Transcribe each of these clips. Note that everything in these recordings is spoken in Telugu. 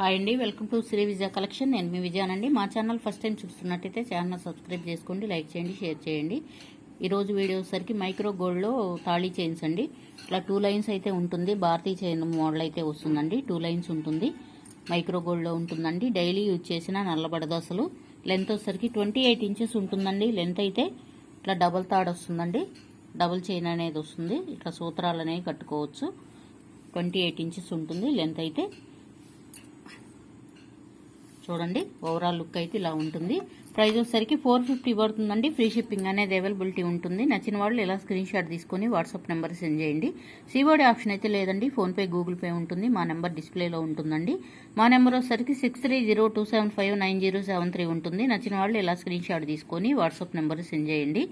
హాయ్ అండి welcome to Shri Vijaya collection. నేను మీ విజయానండి మా ఛానల్ ఫస్ట్ టైం చూస్తున్నట్టయితే ఛానల్ సబ్స్క్రైబ్ చేసుకోండి లైక్ చేయండి షేర్ చేయండి. ఈరోజు వీడియో సరికి మైక్రో గోల్డ్లో తాళీ చైన్స్ అండి. ఇట్లా టూ లైన్స్ అయితే ఉంటుంది. భారతీయ చైన్ మోడల్ అయితే వస్తుందండి. టూ లైన్స్ ఉంటుంది. మైక్రో గోల్డ్లో ఉంటుందండి. డైలీ యూజ్ చేసిన నల్లబడదు అసలు. లెంత్ వచ్చేసరికి ట్వంటీ ఎయిట్ ఇంచెస్ ఉంటుందండి. లెంత్ అయితే ఇట్లా డబల్ తాడ్ వస్తుందండి. డబుల్ చైన్ అనేది వస్తుంది. ఇట్లా సూత్రాలు అనేవి కట్టుకోవచ్చు. ట్వంటీ ఎయిట్ ఇంచెస్ ఉంటుంది. లెంత్ అయితే చూడండి. ఓవరాల్ లుక్ అయితే ఇలా ఉంటుంది. ప్రైస్ వచ్చేసరికి ఫోర్ ఫిఫ్టీ పడుతుందండి. ఫ్రీ షిప్పింగ్ అనేది అవైలబిలిటీ ఉంటుంది. నచ్చిన వాళ్ళు ఇలా స్క్రీన్ షాట్ తీసుకొని వాట్సాప్ నెంబర్ సెండ్ చేయండి. సివోడి ఆప్షన్ అయితే లేదండి. ఫోన్పే గూగుల్ పే ఉంటుంది. మా నెంబర్ డిస్ప్లేలో ఉంటుందండి. మా నెంబర్ వచ్చేసరికి six three zero two seven five nine zero seven three ఉంటుంది. నచ్చిన వాళ్ళు ఇలా స్క్రీన్ షాట్ తీసుకొని వాట్సాప్ నెంబర్ సెండ్ చేయండి.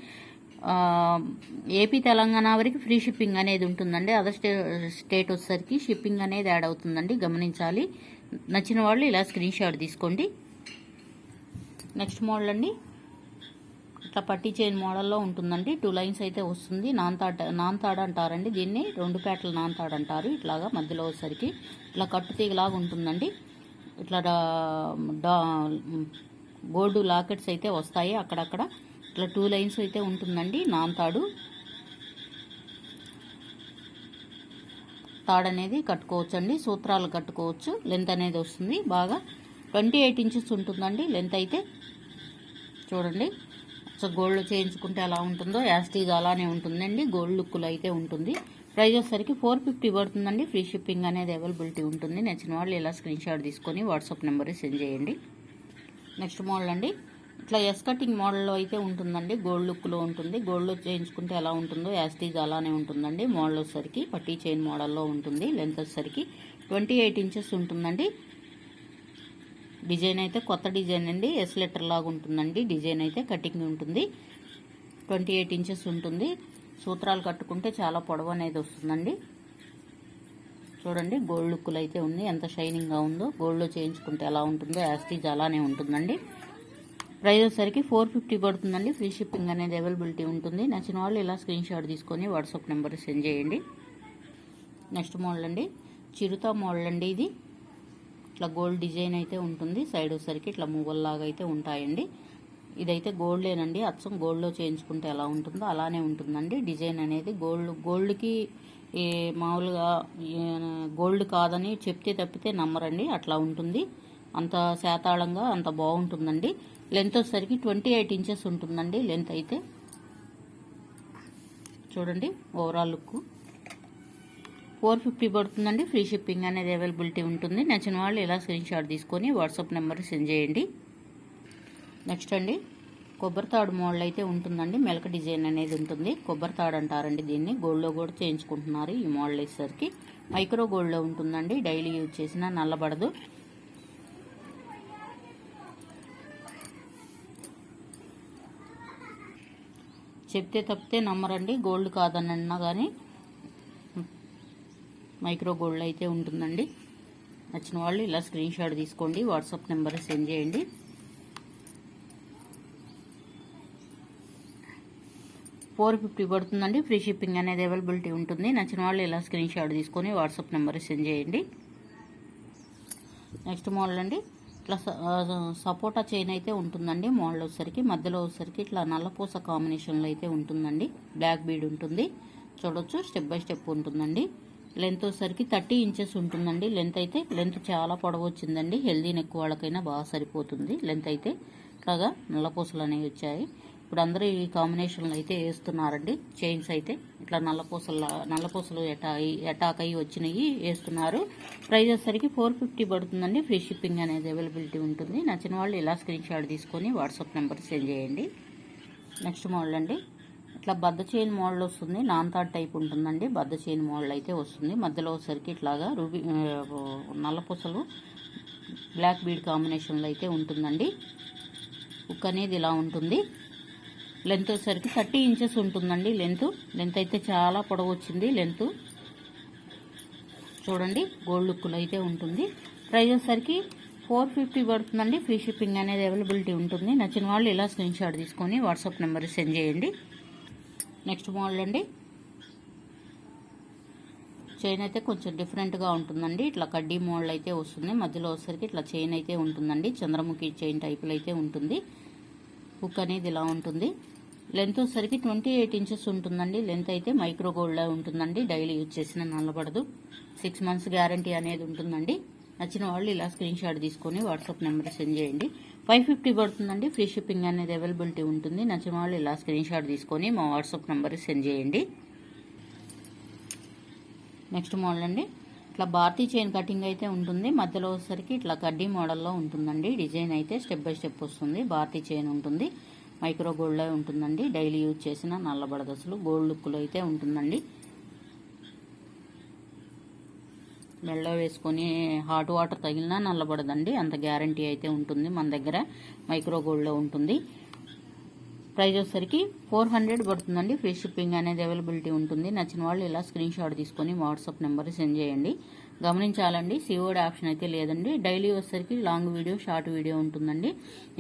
ఏపీ తెలంగాణ వరకు ఫ్రీ షిప్పింగ్ అనేది ఉంటుందండి. అదర్ స్టే స్టేట్ వచ్చేసరికి షిప్పింగ్ అనేది యాడ్ అవుతుందండి. గమనించాలి. నచ్చిన వాళ్ళు ఇలా స్క్రీన్ షాట్ తీసుకోండి. నెక్స్ట్ మోడల్ అండి. ఇట్లా పట్టి చైన్ మోడల్లో ఉంటుందండి. టూ లైన్స్ అయితే వస్తుంది. నాన్ తాడ్ నాన్ తాడ్ అంటారండి దీన్ని. రెండు పేటల నాన్ తాడ్ అంటారు. ఇట్లాగా మధ్యలో వచ్చేసరికి ఇట్లా కట్టు తీగలాగా ఉంటుందండి. ఇట్లా డా- గోల్డ్ లాకెట్స్ అయితే వస్తాయి అక్కడక్కడ. ఇట్లా టూ లైన్స్ అయితే ఉంటుందండి నాన్ తాడు తాడ్ అనేది కట్టుకోవచ్చు అండి సూత్రాలు కట్టుకోవచ్చు. లెంత్ అనేది వస్తుంది బాగా. ట్వంటీ ఎయిట్ ఇంచెస్ ఉంటుందండి. లెంత్ అయితే చూడండి. సో గోల్డ్ చేయించుకుంటే ఎలా ఉంటుందో యాస్టీజ్ అలానే ఉంటుందండి. గోల్డ్ లుక్లో అయితే ఉంటుంది. ప్రైజ్ వచ్చేసరికి ఫోర్ ఫిఫ్టీ పడుతుందండి. ఫ్రీ షిప్పింగ్ అనేది అవైలబిలిటీ ఉంటుంది. నచ్చిన వాళ్ళు ఇలా స్క్రీన్ షాట్ తీసుకొని వాట్సాప్ నెంబర్ సెండ్ చేయండి. నెక్స్ట్ మోడల్ అండి. ఇట్లా ఎస్ కటింగ్ మోడల్లో అయితే ఉంటుందండి. గోల్డ్ లుక్లో ఉంటుంది. గోల్డ్లో చేయించుకుంటే ఎలా ఉంటుందో యాస్టీజ్ అలానే ఉంటుందండి. మోడల్ వచ్చేసరికి పట్టీ చైన్ మోడల్లో ఉంటుంది. లెంత్ వచ్చేసరికి ట్వంటీ ఎయిట్ ఇంచెస్ ఉంటుందండి. డిజైన్ అయితే కొత్త డిజైన్ అండి. ఎస్ లెటర్ లాగా ఉంటుందండి. డిజైన్ అయితే కటింగ్ ఉంటుంది. ట్వంటీ ఎయిట్ ఇంచెస్ ఉంటుంది. సూత్రాలు కట్టుకుంటే చాలా పొడవు అనేది వస్తుందండి. చూడండి గోల్డ్ లుక్లు అయితే ఉంది. ఎంత షైనింగ్గా ఉందో. గోల్డ్లో చేయించుకుంటే ఎలా ఉంటుందో యాస్టీజ్ అలానే ఉంటుందండి. ప్రైస్ వచ్చేసరికి ఫోర్ ఫిఫ్టీ పడుతుందండి. ఫ్రీ షిప్పింగ్ అనేది అవైలబిలిటీ ఉంటుంది. నచ్చిన వాళ్ళు ఇలా స్క్రీన్ షాట్ తీసుకొని వాట్సాప్ నెంబర్ సెండ్ చేయండి. నెక్స్ట్ మోడల్ అండి. చిరుత మోడల్ అండి ఇది. ఇట్లా గోల్డ్ డిజైన్ అయితే ఉంటుంది. సైడ్ వచ్చేసరికి ఇట్లా లాగా అయితే ఉంటాయండి. ఇదైతే గోల్డేనండి. అచ్చం గోల్డ్లో చేయించుకుంటే ఎలా ఉంటుందో అలానే ఉంటుందండి. డిజైన్ అనేది గోల్డ్ గోల్డ్కి మామూలుగా గోల్డ్ కాదని చెప్తే తప్పితే నమ్మరండి. అట్లా ఉంటుంది. అంత శాతాళంగా అంత బాగుంటుందండి. లెంత్ వచ్చేసరికి ట్వంటీ ఎయిట్ ఇంచెస్ ఉంటుందండి లెంత్ అయితే. చూడండి ఓవరాల్ లుక్ ఫోర్ ఫిఫ్టీ పడుతుందండి. ఫ్రీ షిప్పింగ్ అనేది అవైలబిలిటీ ఉంటుంది. నచ్చిన వాళ్ళు ఇలా స్క్రీన్ షాట్ తీసుకొని వాట్సాప్ నెంబర్ సెండ్ చేయండి. నెక్స్ట్ అండి కొబ్బరి తాడు మోడల్ అయితే ఉంటుందండి. మెలక డిజైన్ అనేది ఉంటుంది. కొబ్బరి తాడు అంటారండి దీన్ని. గోల్డ్లో కూడా చేయించుకుంటున్నారు ఈ మోడల్ వేసేసరికి. మైక్రో గోల్డ్లో ఉంటుందండి. డైలీ యూజ్ చేసినా నల్లబడదు. చెప్తే తప్పితే నమ్మరండి. గోల్డ్ కాదని అన్నా కానీ మైక్రో గోల్డ్ అయితే ఉంటుందండి. నచ్చిన వాళ్ళు ఇలా స్క్రీన్ షాట్ తీసుకోండి వాట్సాప్ నెంబర్ సెండ్ చేయండి. ఫోర్ ఫిఫ్టీ పడుతుందండి. ఫ్రీ షిప్పింగ్ అనేది అవైలబిలిటీ ఉంటుంది. నచ్చిన వాళ్ళు ఇలా స్క్రీన్ షాట్ తీసుకొని వాట్సాప్ నెంబర్ సెండ్ చేయండి. నెక్స్ట్ మోడల్ అండి. ఇట్లా స- సపోటా చైన్ అయితే ఉంటుందండి. మోడల్ వచ్చేసరికి మధ్యలో వచ్చేసరికి ఇట్లా నల్లపూస కాంబినేషన్లో అయితే ఉంటుందండి. బ్లాక్ బీడ్ ఉంటుంది. చూడొచ్చు స్టెప్ బై స్టెప్ ఉంటుందండి. లెంత్ వచ్చేసరికి థర్టీ ఇంచెస్ ఉంటుందండి. లెంత్ అయితే లెంత్ చాలా పొడవు వచ్చిందండి. హెల్దీ నెక్ వాళ్ళకైనా బాగా సరిపోతుంది. లెంత్ అయితే ఇట్లాగా నల్లపూసలు అనేవి వచ్చాయి. ఇప్పుడు అందరూ ఈ కాంబినేషన్లో అయితే వేస్తున్నారండి. చైన్స్ అయితే ఇట్లా నల్లపూసల నల్లపూసలు ఎటా అటాక్ అయ్యి వచ్చినాయి వేస్తున్నారు. ప్రైస్ వచ్చేసరికి ఫోర్ ఫిఫ్టీ పడుతుందండి. ఫ్రీ షిప్పింగ్ అనేది అవైలబిలిటీ ఉంటుంది. నచ్చిన వాళ్ళు ఇలా స్క్రీన్ షాట్ తీసుకొని వాట్సాప్ నెంబర్ సెండ్ చేయండి. నెక్స్ట్ మోడల్ అండి. ఇట్లా బద్ద చైన్ మోడల్ వస్తుంది. నాన్ థాట్ టైప్ ఉంటుందండి. బద్ద చైన్ మోడల్ అయితే వస్తుంది. మధ్యలో వచ్చేసరికి ఇట్లాగా రూబీ నల్లపూసలు బ్లాక్ బీడ్ కాంబినేషన్లో అయితే ఉంటుందండి. ఉక్ అనేది ఇలా ఉంటుంది. లెంత్ వచ్చేసరికి థర్టీ ఇంచెస్ ఉంటుందండి లెంత్. లెంత్ అయితే చాలా పొడవు వచ్చింది లెంత్. చూడండి గోల్డ్ లుక్లో అయితే ఉంటుంది. ప్రైస్ వచ్చేసరికి ఫోర్ ఫిఫ్టీ పడుతుందండి. ఫ్రీ షిప్పింగ్ అనేది అవైలబిలిటీ ఉంటుంది. నచ్చిన వాళ్ళు ఇలా స్క్రీన్ షాట్ తీసుకొని వాట్సాప్ నెంబర్ సెండ్ చేయండి. నెక్స్ట్ మోడల్ అండి. చైన్ అయితే కొంచెం డిఫరెంట్గా ఉంటుందండి. ఇట్లా కడ్డీ మోడల్ అయితే వస్తుంది. మధ్యలో వచ్చేసరికి ఇట్లా చైన్ అయితే ఉంటుందండి. చంద్రముఖి చైన్ టైపులో అయితే ఉంటుంది. హుక్ అనేది ఇలా ఉంటుంది. లెంత్ వచ్చేసరికి ట్వంటీ ఎయిట్ ఇంచెస్ ఉంటుందండి. లెంత్ అయితే మైక్రో గోల్డ్లో ఉంటుందండి. డైలీ యూజ్ చేసిన నల్లబడదు. సిక్స్ మంత్స్ గ్యారంటీ అనేది ఉంటుందండి. నచ్చిన వాళ్ళు ఇలా స్క్రీన్ షాట్ తీసుకొని వాట్సాప్ నెంబర్ సెండ్ చేయండి. ఫైవ్ ఫిఫ్టీ పడుతుందండి. ఫ్రీ షిప్పింగ్ అనేది అవైలబిలిటీ ఉంటుంది. నచ్చిన వాళ్ళు ఇలా స్క్రీన్ షాట్ తీసుకొని మా వాట్సాప్ నెంబర్ సెండ్ చేయండి. నెక్స్ట్ మోడల్ అండి. ఇట్లా భారతీ చైన్ కటింగ్ అయితే ఉంటుంది. మధ్యలో వచ్చేసరికి ఇట్లా కడ్డీ మోడల్లో ఉంటుందండి. డిజైన్ అయితే స్టెప్ బై స్టెప్ వస్తుంది. భారతీ చైన్ ఉంటుంది. మైక్రో గోల్డ్లో ఉంటుందండి. డైలీ యూజ్ చేసిన నల్లబడదసలు గోల్డ్ లుక్లో అయితే ఉంటుందండి. మెళ్ళో వేసుకొని హాట్ వాటర్ తగిలినా నల్లబడదండి. అంత గ్యారంటీ అయితే ఉంటుంది. మన దగ్గర మైక్రో గోల్డ్లో ఉంటుంది. ప్రైజ్ వచ్చేసరికి ఫోర్ హండ్రెడ్ పడుతుందండి. ఫ్రీ షిప్పింగ్ అనేది అవైలబిలిటీ ఉంటుంది. నచ్చిన వాళ్ళు ఇలా స్క్రీన్ షాట్ తీసుకొని వాట్సాప్ నెంబర్ సెండ్ చేయండి. గమనించాలండి సిఓడి ఆప్షన్ అయితే లేదండి. డైలీ వచ్చేసరికి లాంగ్ వీడియో షార్ట్ వీడియో ఉంటుందండి.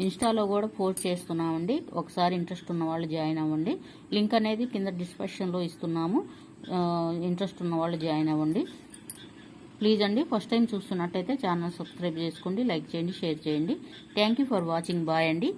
ఇన్స్టాలో కూడా పోస్ట్ చేస్తున్నామండి. ఒకసారి ఇంట్రెస్ట్ ఉన్న వాళ్ళు జాయిన్ అవ్వండి. లింక్ అనేది కింద డిస్క్రిప్షన్లో ఇస్తున్నాము. ఇంట్రెస్ట్ ఉన్న వాళ్ళు జాయిన్ అవ్వండి. ప్లీజ్ అండి ఫస్ట్ టైం చూస్తున్నట్టయితే ఛానల్ సబ్స్క్రైబ్ చేసుకోండి లైక్ చేయండి షేర్ చేయండి. Thank you for watching. Bye అండి.